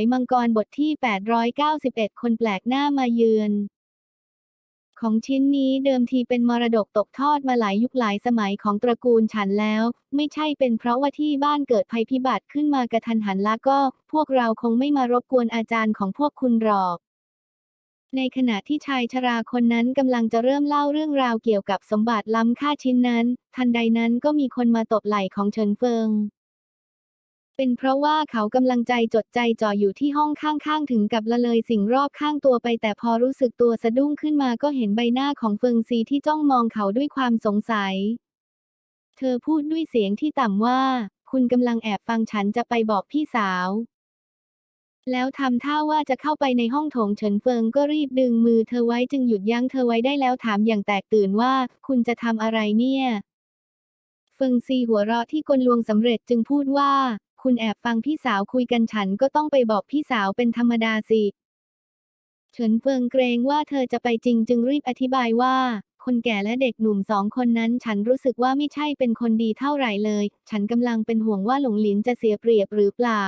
ยมังกรบทที่ 891 คนแปลกหน้ามาเยือน ของชิ้นนี้เดิมทีเป็นมรดกตกทอดมาหลายยุคหลายสมัยของตระกูลฉันแล้ว ไม่ใช่เป็นเพราะว่าที่บ้านเกิดภัยพิบัติขึ้นมากระทันหันแล้วก็ พวกเราคงไม่มารบกวนอาจารย์ของพวกคุณหรอกในขณะที่ชายชราคนนั้นกำลังจะเริ่มเล่าเรื่องราวเกี่ยวกับสมบัติล้ำค่าชิ้นนั้น ทันใดนั้นก็มีคนมาตบไหล่ของเฉินเฟิง เป็นเพราะว่าเขากำลังใจจดใจจ่ออยู่ที่ห้องข้างๆ ถึงกับละเลยสิ่งรอบข้างตัวไป แต่พอรู้สึกตัวสะดุ้งขึ้นมาก็เห็นใบหน้าของเฟิงซีที่จ้องมองเขาด้วยความสงสัย เธอพูดด้วยเสียงที่ต่ำว่า คุณกำลังแอบฟังฉันจะไปบอกพี่สาว แล้วทำท่าว่าจะเข้าไปในห้องโถงเฉินเฟิงก็รีบดึงมือเธอไว้จึงหยุดยั้งเธอไว้ได้แล้วถามอย่างแตกตื่นว่า คุณจะทำอะไรเนี่ยเฟิงซีหัวเราะที่กลลวงสำเร็จจึงพูดว่า คุณแอบฟังพี่สาวคุยกันฉันก็ต้องไปบอกพี่สาวเป็นธรรมดาสิ เฉินเฟิงเกรงว่าเธอจะไปจริงจึงรีบอธิบายว่า คนแก่และเด็กหนุ่มสองคนนั้นฉันรู้สึกว่าไม่ใช่เป็นคนดีเท่าไหร่เลย ฉันกำลังเป็นห่วงว่าหลงหลินจะเสียเปรียบหรือเปล่า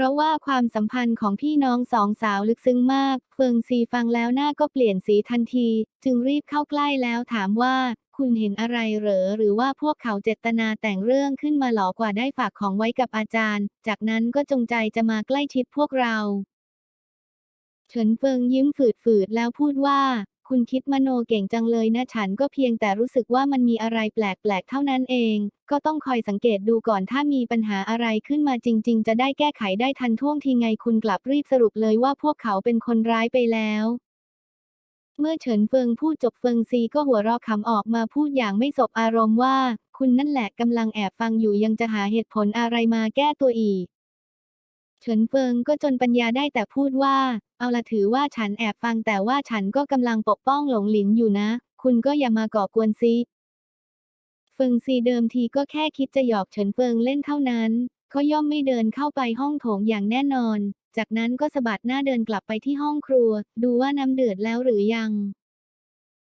เพราะว่าความสัมพันธ์ของพี่น้องสองสาวลึกซึ้งมาก เฟิงซีฟังแล้วหน้าก็เปลี่ยนสีทันที จึงรีบเข้าใกล้แล้วถามว่า คุณเห็นอะไรเหรอ หรือว่าพวกเขาเจตนาแต่งเรื่องขึ้นมาหลอกกว่าได้ฝากของไว้กับอาจารย์ จากนั้นก็จงใจจะมาใกล้ชิดพวกเรา เฉินเฟิงยิ้มฝืดๆแล้วพูดว่า คุณคิดมโนเก่งจังเลยนะฉันก็เพียงแต่รู้สึกว่ามันมีอะไรแปลกๆ เท่านั้นเอง ก็ต้องคอยสังเกตดูก่อนถ้ามีปัญหาอะไรขึ้นมาจริง ๆ จะได้แก้ไขได้ทันท่วงทีไงคุณกลับรีบสรุปเลยว่าพวกเขาเป็นคนร้ายไปแล้วเมื่อเฉินเฟิงพูดจบเฟิงซีก็หัวเราะขำออกมาพูดอย่างไม่สบอารมณ์ว่า คุณนั่นแหละกำลังแอบฟังอยู่ยังจะหาเหตุผลอะไรมาแก้ตัวอีก เฉินเฟิงก็จนปัญญาได้แต่พูดว่า เอาละถือว่าฉันแอบฟังแต่ว่าฉันก็กำลังปกป้องหลงหลินอยู่นะ คุณก็อย่ามาก่อกวนซิเฟิงซีเดิมทีก็แค่คิดจะหยอกเฉินเฟิงเล่นเท่านั้นเขาย่อมไม่เดินเข้าไปห้องโถงอย่างแน่นอน จากนั้นก็สะบัดหน้าเดินกลับไปที่ห้องครัว ดูว่าน้ำเดือดแล้วหรือยัง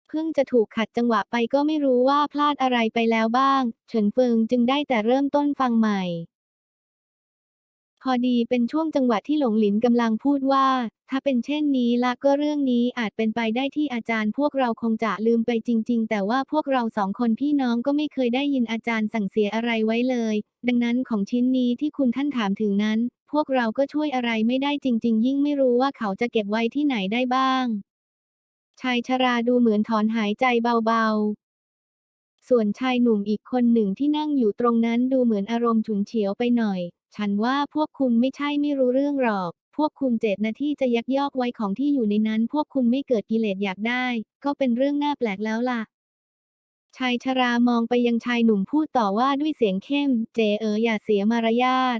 เพิ่งจะถูกขัดจังหวะไปก็ไม่รู้ว่าพลาดอะไรไปแล้วบ้าง เฉินเฟิงจึงได้แต่เริ่มต้นฟังใหม่ พอดีเป็นช่วงจังหวะที่หลงหลินกำลังพูดว่า ถ้าเป็นเช่นนี้ละก็เรื่องนี้อาจเป็นไปได้ที่อาจารย์พวกเราคงจะลืมไปจริง ๆ แต่ว่าพวกเราสองคนพี่น้องก็ไม่เคยได้ยินอาจารย์สั่งเสียอะไรไว้เลย ดังนั้นของชิ้นนี้ที่คุณท่านถามถึงนั้น พวกเราก็ช่วยอะไรไม่ได้จริง ๆ ยิ่งไม่รู้ว่าเขาจะเก็บไว้ที่ไหนได้บ้าง ชายชราดูเหมือนถอนหายใจเบาๆ ส่วนชายหนุ่มอีกคนหนึ่งที่นั่งอยู่ตรงนั้นดูเหมือนอารมณ์ฉุนเฉียวไปหน่อย ฉันว่าพวกคุณไม่ใช่ไม่รู้เรื่องหรอก พวกคุณเจตนาที่จะยักยอกไว้ของที่อยู่ในนั้น พวกคุณไม่เกิดกิเลสอยากได้ ก็เป็นเรื่องน่าแปลกแล้วล่ะ ชายชรามองไปยังชายหนุ่มพูดต่อว่าด้วยเสียงเข้ม เจเอ๋ออย่าเสียมารยาท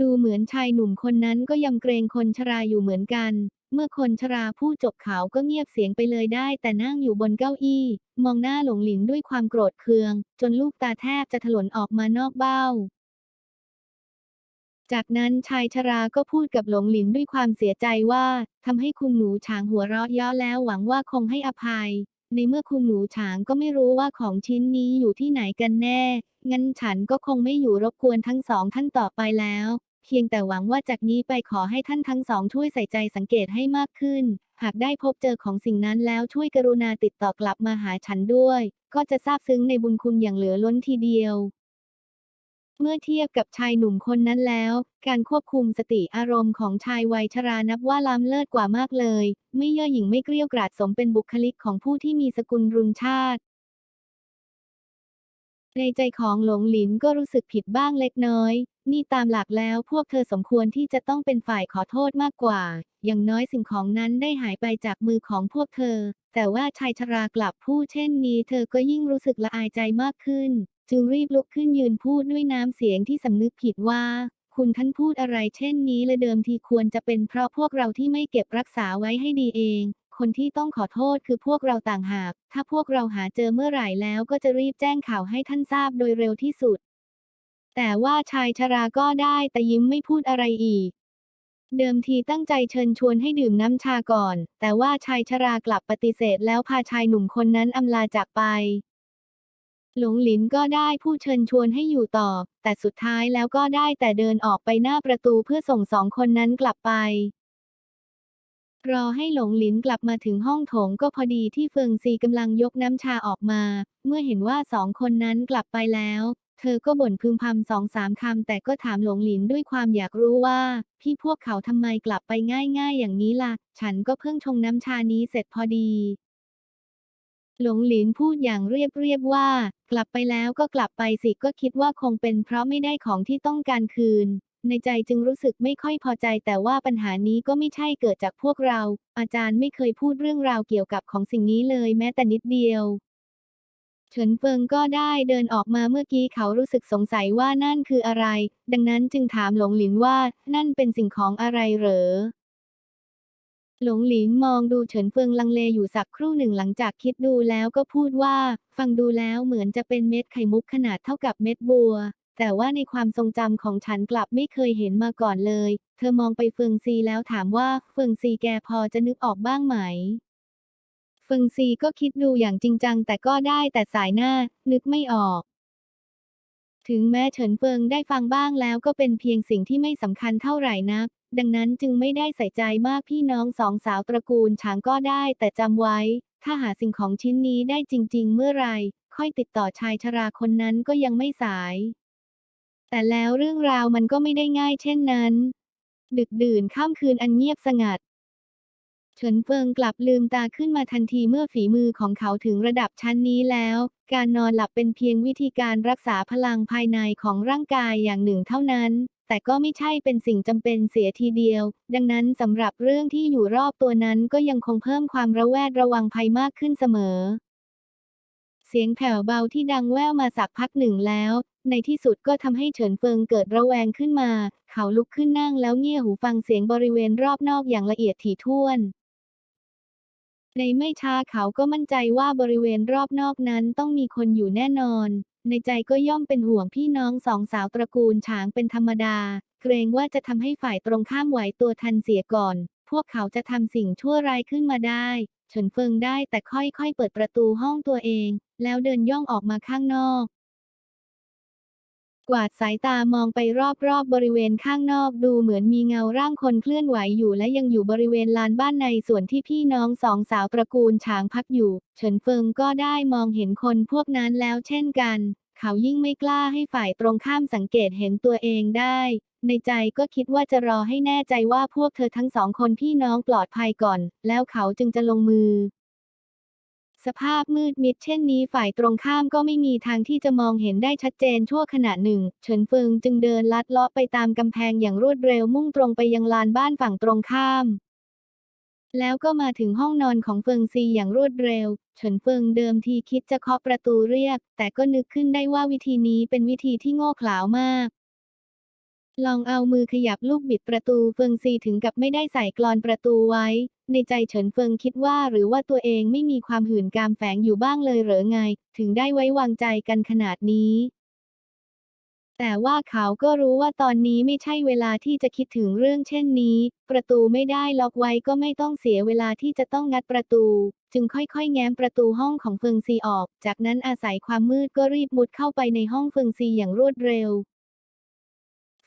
ดูเหมือนชายหนุ่มคนนั้นก็ยำเกรงคนชราอยู่เหมือนกัน เมื่อคนชราพูดจบเขาก็เงียบเสียงไปเลยได้ แต่นั่งอยู่บนเก้าอี้ มองหน้าหลงหลินด้วยความโกรธเคือง จนลูกตาแทบจะถลนออกมานอกเบ้า จากนั้นชายชราก็พูดกับหลงหลินด้วยความเสียใจว่าทำให้คุณหนูฉางหัวเราะย่อแล้วหวังว่าคงให้อภัย ในเมื่อคุณหนูฉางก็ไม่รู้ว่าของชิ้นนี้อยู่ที่ไหนกันแน่ งั้นฉันก็คงไม่อยู่รบกวนทั้งสองท่านต่อไปแล้ว เพียงแต่หวังว่าจากนี้ไปขอให้ท่านทั้งสองช่วยใส่ใจสังเกตให้มากขึ้น หากได้พบเจอของสิ่งนั้นแล้วช่วยกรุณาติดต่อกลับมาหาฉันด้วย ก็จะซาบซึ้งในบุญคุณอย่างเหลือล้นทีเดียว เมื่อเทียบกับชายหนุ่มคนนั้นแล้ว การควบคุมสติอารมณ์ของชายวัยชรานับว่าล้ำเลิศกว่ามากเลย ไม่เย่อหยิ่งไม่เกลี้ยวกราดสมเป็นบุคลิกของผู้ที่มีสกุลรุนชาติ ในใจของหลงหลินก็รู้สึกผิดบ้างเล็กน้อย นี่ตามหลักแล้วพวกเธอสมควรที่จะต้องเป็นฝ่ายขอโทษมากกว่า อย่างน้อยสิ่งของนั้นได้หายไปจากมือของพวกเธอ แต่ว่าชายชรากลับพูดเช่นนี้ เธอก็ยิ่งรู้สึกละอายใจมากขึ้น จึงรีบลุกขึ้นยืนพูดด้วยน้ำเสียงที่สำนึกผิดว่า คุณท่านพูดอะไรเช่นนี้และเดิมทีควรจะเป็นเพราะพวกเราที่ไม่เก็บรักษาไว้ให้ดีเอง คนที่ต้องขอโทษคือพวกเราต่างหาก ถ้าพวกเราหาเจอเมื่อไหร่แล้วก็จะรีบแจ้งข่าวให้ท่านทราบโดยเร็วที่สุด แต่ว่าชายชราก็ได้แต่ยิ้มไม่พูดอะไรอีกเดิมทีตั้งใจเชิญชวนให้ดื่มน้ำชาก่อน แต่ว่าชายชรากลับปฏิเสธแล้วพาชายหนุ่มคนนั้นอำลาจากไป หลงหลินก็ได้พูดเชิญชวนให้อยู่ต่อ แต่สุดท้ายแล้วก็ได้แต่เดินออกไปหน้าประตูเพื่อส่งสองคนนั้นกลับไป รอให้หลงหลินกลับมาถึงห้องโถงก็พอดีที่เฟิงซีกำลังยกน้ำชาออกมา เมื่อเห็นว่าสองคนนั้นกลับไปแล้ว เธอก็บ่นพึมพำสองสามคำแต่ก็ถามหลงหลินด้วยความอยากรู้ว่า พี่พวกเขาทำไมกลับไปง่ายๆ อย่างนี้ล่ะ ฉันก็เพิ่งชงน้ำชานี้เสร็จพอดี หลงหลินพูดอย่างเรียบๆว่า กลับไปแล้วก็กลับไปสิก็คิดว่าคงเป็นเพราะไม่ได้ของที่ต้องการคืน ในใจจึงรู้สึกไม่ค่อยพอใจแต่ว่าปัญหานี้ก็ไม่ใช่เกิดจากพวกเรา อาจารย์ไม่เคยพูดเรื่องราวเกี่ยวกับของสิ่งนี้เลยแม้แต่นิดเดียวเฉินเฟิงก็ได้เดินออกมาเมื่อกี้เขารู้สึกสงสัยว่านั่นคืออะไร ดังนั้นจึงถามหลงหลินว่านั่นเป็นสิ่งของอะไรเหรอ หลงหลินมองดูเฉินเฟิงลังเลอยู่สักครู่หนึ่งหลังจากคิดดูแล้วก็พูดว่า ฟังดูแล้วเหมือนจะเป็นเม็ดไข่มุกขนาดเท่ากับเม็ดบัว แต่ว่าในความทรงจำของฉันกลับไม่เคยเห็นมาก่อนเลย เธอมองไปเฟิงซีแล้วถามว่าเฟิงซีแกพอจะนึกออกบ้างไหมเฟิงซีก็คิดดูอย่างจริงจังแต่ก็ได้แต่สายหน้า นึกไม่ออกถึงแม้เฉินเฟิงได้ฟังบ้างแล้วก็เป็นเพียงสิ่งที่ไม่สำคัญเท่าไหร่นัก ดังนั้นจึงไม่ได้ใส่ใจมากพี่น้องสองสาวตระกูลฉางก็ได้ แต่จำไว้ ถ้าหาสิ่งของชิ้นนี้ได้จริง ๆ เมื่อไรค่อยติดต่อชายชราคนนั้นก็ยังไม่สาย แต่แล้วเรื่องราวมันก็ไม่ได้ง่ายเช่นนั้น ดึกดื่นข้ามคืนอันเงียบสงัด เฉินเฟิงกลับลืมตาขึ้นมาทันทีเมื่อฝีมือของเขาถึงระดับชั้นนี้แล้ว การนอนหลับเป็นเพียงวิธีการรักษาพลังภายในของร่างกายอย่างหนึ่งเท่านั้น แต่ก็ไม่ใช่เป็นสิ่งจำเป็นเสียทีเดียว ดังนั้นสำหรับเรื่องที่อยู่รอบตัวนั้นก็ยังคงเพิ่มความระแวดระวังภัยมากขึ้นเสมอ เสียงแผ่วเบาที่ดังแว่วมาสักพักหนึ่งแล้ว ในที่สุดก็ทำให้เฉินเฟิงเกิดระแวงขึ้นมา เขาลุกขึ้นนั่งแล้วเงี่ยหูฟังเสียงบริเวณรอบนอกอย่างละเอียดถี่ถ้วน ในไม่ช้าเขาก็มั่นใจว่าบริเวณรอบนอกนั้นต้องมีคนอยู่แน่นอน ในใจก็ย่อมเป็นห่วงพี่น้องสองสาวตระกูลฉางเป็นธรรมดา เกรงว่าจะทำให้ฝ่ายตรงข้ามไหวตัวทันเสียก่อน พวกเขาจะทำสิ่งชั่วร้ายขึ้นมาได้เฉินเฟิงได้แต่ค่อยๆเปิดประตูห้องตัวเอง แล้วเดินย่องออกมาข้างนอก กวาดสายตามองไปรอบๆบบริเวณข้างนอกดูเหมือนมีเงาร่างคนเคลื่อนไหวอยู่และยังอยู่บริเวณลานบ้านในส่วนที่พี่น้องสองสาวตระกูลฉางพักอยู่ เฉินเฟิงก็ได้มองเห็นคนพวกนั้นแล้วเช่นกัน เขายิ่งไม่กล้าให้ฝ่ายตรงข้ามสังเกตเห็นตัวเองได้ ในใจก็คิดว่าจะรอให้แน่ใจว่าพวกเธอทั้งสองคนพี่น้องปลอดภัยก่อน แล้วเขาจึงจะลงมือ สภาพมืดมิดเช่นนี้ฝ่ายตรงข้ามก็ไม่มีทางที่จะมองเห็นได้ชัดเจนชั่วขณะหนึ่ง เฉินเฟิงจึงเดินลัดเลาะไปตามกำแพงอย่างรวดเร็วมุ่งตรงไปยังลานบ้านฝั่งตรงข้าม แล้วก็มาถึงห้องนอนของเฟิงซีอย่างรวดเร็ว เฉินเฟิงเดิมทีคิดจะเคาะประตูเรียก แต่ก็นึกขึ้นได้ว่าวิธีนี้เป็นวิธีที่โง่เขลามาก ลองเอามือขยับลูกบิดประตูเฟิงซีถึงกับไม่ได้ใส่กลอนประตูไว้ ในใจเฉินเฟิงคิดว่าหรือว่าตัวเองไม่มีความหื่นกามแฝงอยู่บ้างเลยเหรอไง ถึงได้ไว้วางใจกันขนาดนี้ แต่ว่าเขาก็รู้ว่าตอนนี้ไม่ใช่เวลาที่จะคิดถึงเรื่องเช่นนี้ ประตูไม่ได้ล็อกไว้ก็ไม่ต้องเสียเวลาที่จะต้องงัดประตู จึงค่อยๆ แง้มประตูห้องของเฟิงซีออก จากนั้นอาศัยความมืดก็รีบมุดเข้าไปในห้องเฟิงซีอย่างรวดเร็ว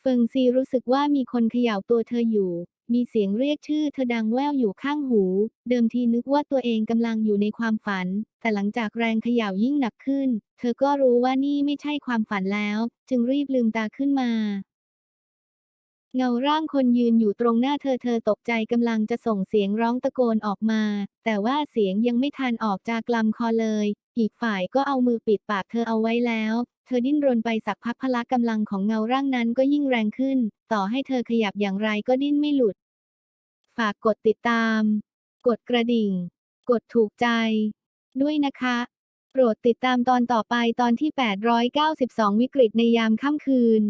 เฟิงซีรู้สึกว่ามีคนเขย่าตัวเธออยู่ มีเสียงเรียกชื่อเธอดังแว่วอยู่ข้างหู เดิมทีนึกว่าตัวเองกำลังอยู่ในความฝัน แต่หลังจากแรงเขย่ายิ่งหนักขึ้น เธอก็รู้ว่านี่ไม่ใช่ความฝันแล้ว จึงรีบลืมตาขึ้นมา เงาร่างคนยืนอยู่ตรงหน้าเธอเธอตกใจกำลังจะส่งเสียงร้องตะโกนออกมา แต่ว่าเสียงยังไม่ทันออกจากลำคอเลย อีกฝ่ายก็เอามือปิดปากเธอเอาไว้แล้ว เธอดิ้นรนไปสักพักพละกำลังของเงาร่างนั้นก็ยิ่งแรงขึ้น ต่อให้เธอขยับอย่างไรก็ดิ้นไม่หลุด ฝากกดติดตาม กดกระดิ่ง กดถูกใจ ด้วยนะคะ โปรดติดตามตอนต่อไปตอนที่ 892 วิกฤตในยามค่ำคืน